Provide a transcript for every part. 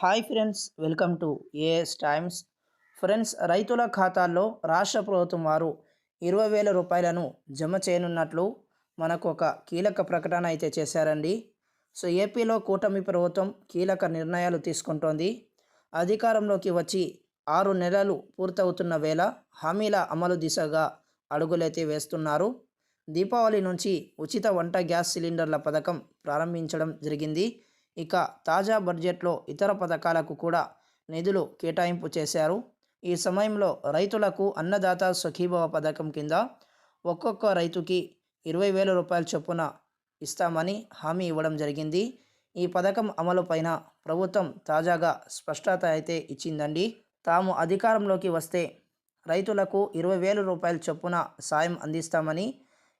Hi friends welcome to A S Times friends రైతుల ఖాతాల్లో రాష్ట్ర ప్రభుత్వం వారు ఇరవై వేల రూపాయలను జమ చేయనున్నట్లు మనకు ఒక కీలక ప్రకటన అయితే చేశారండి. సో ఏపీలో కూటమి ప్రభుత్వం కీలక నిర్ణయాలు తీసుకుంటోంది. అధికారంలోకి వచ్చి ఆరు నెలలు పూర్తవుతున్న వేళ హామీల అమలు దిశగా అడుగులైతే వేస్తున్నారు. దీపావళి నుంచి ఉచిత వంట గ్యాస్ సిలిండర్ల పథకం ప్రారంభించడం జరిగింది. ఇక తాజా బడ్జెట్లో ఇతర పథకాలకు కూడా నిధులు కేటాయింపు చేశారు. ఈ సమయంలో రైతులకు అన్నదాత సుఖీభవ పథకం కింద ఒక్కొక్క రైతుకి ఇరవై వేల రూపాయల చొప్పున ఇస్తామని హామీ ఇవ్వడం జరిగింది. ఈ పథకం అమలుపైన ప్రభుత్వం తాజాగా స్పష్టత అయితే ఇచ్చిందండి. తాము అధికారంలోకి వస్తే రైతులకు ఇరవై వేల రూపాయల చొప్పున సాయం అందిస్తామని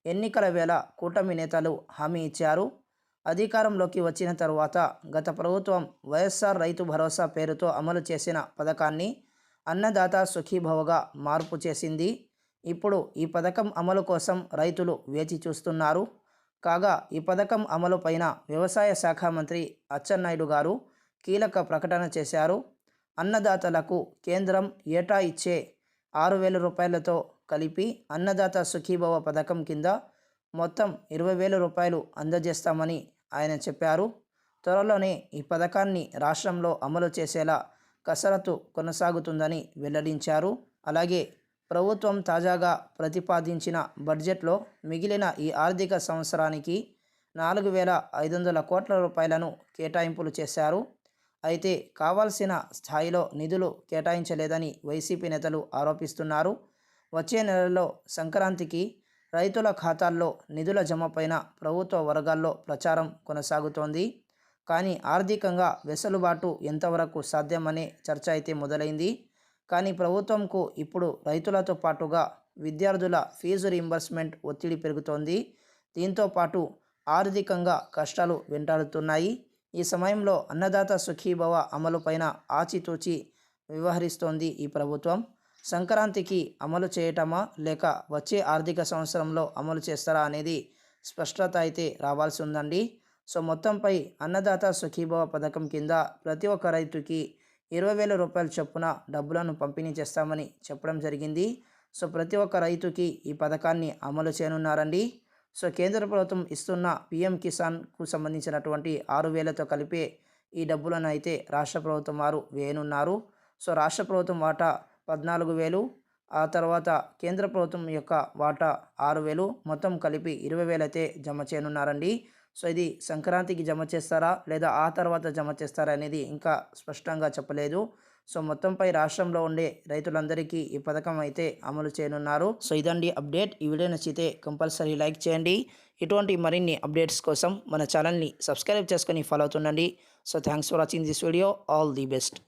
ఎన్నికల వేళ కూటమి నేతలు హామీ ఇచ్చారు. అధికారంలోకి వచ్చిన తర్వాత గత ప్రభుత్వం వైఎస్ఆర్ రైతు భరోసా పేరుతో అమలు చేసిన పథకాన్ని అన్నదాత సుఖీభవగా మార్పు చేసింది. ఇప్పుడు ఈ పథకం అమలు కోసం రైతులు వేచి చూస్తున్నారు. కాగా ఈ పథకం అమలుపైన వ్యవసాయ శాఖ మంత్రి అచ్చెన్నాయుడు గారు కీలక ప్రకటన చేశారు. అన్నదాతలకు కేంద్రం ఏటా ఇచ్చే ఆరు వేల రూపాయలతో కలిపి అన్నదాత సుఖీభవ పథకం కింద మొత్తం ఇరవై వేల రూపాయలు అందజేస్తామని ఆయన చెప్పారు. త్వరలోనే ఈ పథకాన్ని రాష్ట్రంలో అమలు చేసేలా కసరత్తు కొనసాగుతుందని వెల్లడించారు. అలాగే ప్రభుత్వం తాజాగా ప్రతిపాదించిన బడ్జెట్లో మిగిలిన ఈ ఆర్థిక సంవత్సరానికి నాలుగు వేల ఐదు వందల కోట్ల రూపాయలను కేటాయింపులు చేశారు. అయితే కావాల్సిన స్థాయిలో నిధులు కేటాయించలేదని వైసీపీ నేతలు ఆరోపిస్తున్నారు. వచ్చే నెలలో సంక్రాంతికి రైతుల ఖాతాల్లో నిధుల జమపైన ప్రభుత్వ వర్గాల్లో ప్రచారం కొనసాగుతోంది. కానీ ఆర్థికంగా వెసులుబాటు ఎంతవరకు సాధ్యమనే చర్చ అయితే మొదలైంది. కానీ ప్రభుత్వంకు ఇప్పుడు రైతులతో పాటుగా విద్యార్థుల ఫీజు రీంబర్స్మెంట్ ఒత్తిడి పెరుగుతోంది. దీంతో పాటు ఆర్థికంగా కష్టాలు వెంటాడుతున్నాయి. ఈ సమయంలో అన్నదాత సుఖీభవ అమలుపైన ఆచితూచి వ్యవహరిస్తోంది ఈ ప్రభుత్వం. సంక్రాంతికి అమలు చేయటమా లేక వచ్చే ఆర్థిక సంవత్సరంలో అమలు చేస్తారా అనేది స్పష్టత అయితే రావాల్సి ఉందండి. సో మొత్తంపై అన్నదాత సుఖీభవ పథకం కింద ప్రతి ఒక్క రైతుకి ఇరవై వేల రూపాయల చొప్పున డబ్బులను పంపిణీ చేస్తామని చెప్పడం జరిగింది. సో ప్రతి ఒక్క రైతుకి ఈ పథకాన్ని అమలు చేయనున్నారండి. సో కేంద్ర ప్రభుత్వం ఇస్తున్న పిఎం కిసాన్కు సంబంధించినటువంటి ఆరు వేలతో కలిపే ఈ డబ్బులను అయితే రాష్ట్ర ప్రభుత్వం వారు వేయనున్నారు. సో రాష్ట్ర ప్రభుత్వం వాటా పద్నాలుగు వేలు ఆ తర్వాత కేంద్ర ప్రభుత్వం యొక్క వాటా ఆరు వేలు మొత్తం కలిపి ఇరవై వేలైతే జమ చేయనున్నారండి. సో ఇది సంక్రాంతికి జమ చేస్తారా లేదా ఆ తర్వాత జమ చేస్తారా అనేది ఇంకా స్పష్టంగా చెప్పలేదు. సో మొత్తంపై రాష్ట్రంలో ఉండే రైతులందరికీ ఈ పథకం అయితే అమలు చేయనున్నారు. సో ఇదండి అప్డేట్. ఈ వీడియో నచ్చితే కంపల్సరీ లైక్ చేయండి. ఇటువంటి మరిన్ని అప్డేట్స్ కోసం మన ఛానల్ని సబ్స్క్రైబ్ చేసుకొని follow అవుతుండండి. So thanks for watching this video. All the best.